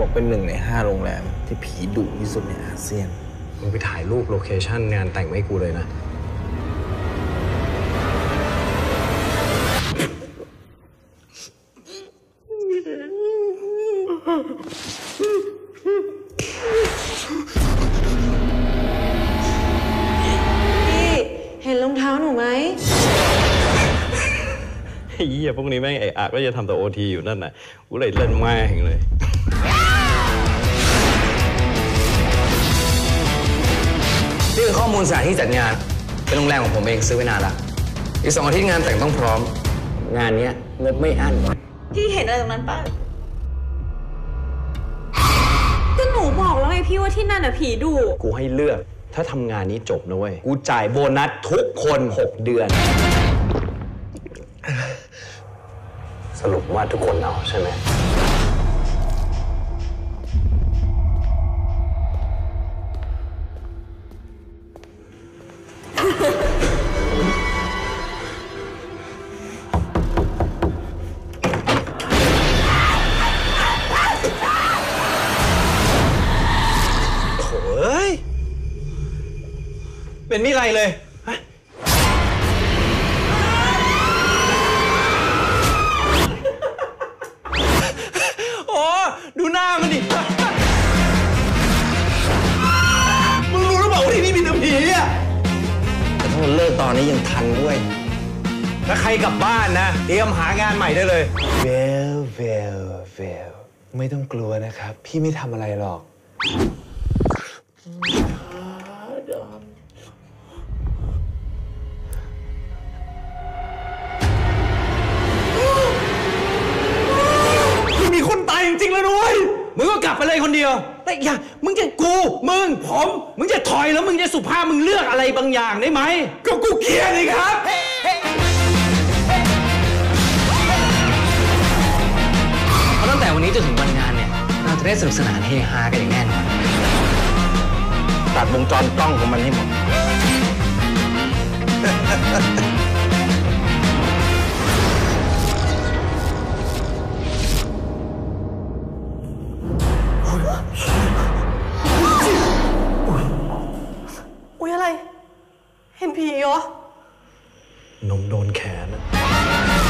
บอกเป็นหนึ่งในห้าโรงแรม ที่ผีดุที่สุดในอาเซียน มึงไปถ่ายรูปโลเคชั่นงานแต่งไว้ให้กูเลยนะ พี่เห็นรองเท้าหนูไหม ไอ้เหี้ยพวกนี้แม่งไอ้อากก็จะทำแต่โอทีอยู่นั่นน่ะ กูเลยเล่นแม่งเลยนี่ ข้อมูลสถานที่จัดงาน เป็นโรงแรมของผมเองซื้อไว้นานละอีกสองอาทิตย์งานแต่งต้องพร้อม งานเนี้ยงบไม่อั้นพี่เห็นอะไรตรงนั้นปะก็หนูบอกแล้วไงพี่ว่าที่นั่นอะผีดุกูให้เลือก ถ้าทำงานนี้จบนะเว้ย กูจ่ายโบนัสทุกคน6เดือน สรุปว่าทุกคนเอาใช่ไหม เป็นมิไรเลยฮะโอ้ดูหน้ามันดิมึงรู้หรือเปล่าว่าที่นี่มีแต่ผีอะแต่ถ้ามันเลิกตอนนี้ยังทันด้วย ถ้าใครกลับบ้านนะเตรียมหางานใหม่ได้เลยเวลเวลเวลไม่ต้องกลัวนะครับ พี่ไม่ทำอะไรหรอกมี มึงก็กลับไปเลยคนเดียวแต่อย่ามึงจะกู มึง ผม มึงจะถอยแล้วมึงจะสุภาพมึงเลือกอะไรบางอย่างได้ไหม ก็กูเกลียดเลยครับ เพราะตั้งแต่วันนี้จนถึงวันงานเนี่ย เราจะได้สนุกสนานเฮฮากันอย่างแน่นอนตัดวงจรกล้องของมันให้หมด นผีเหรอ นมโดนแขนอะ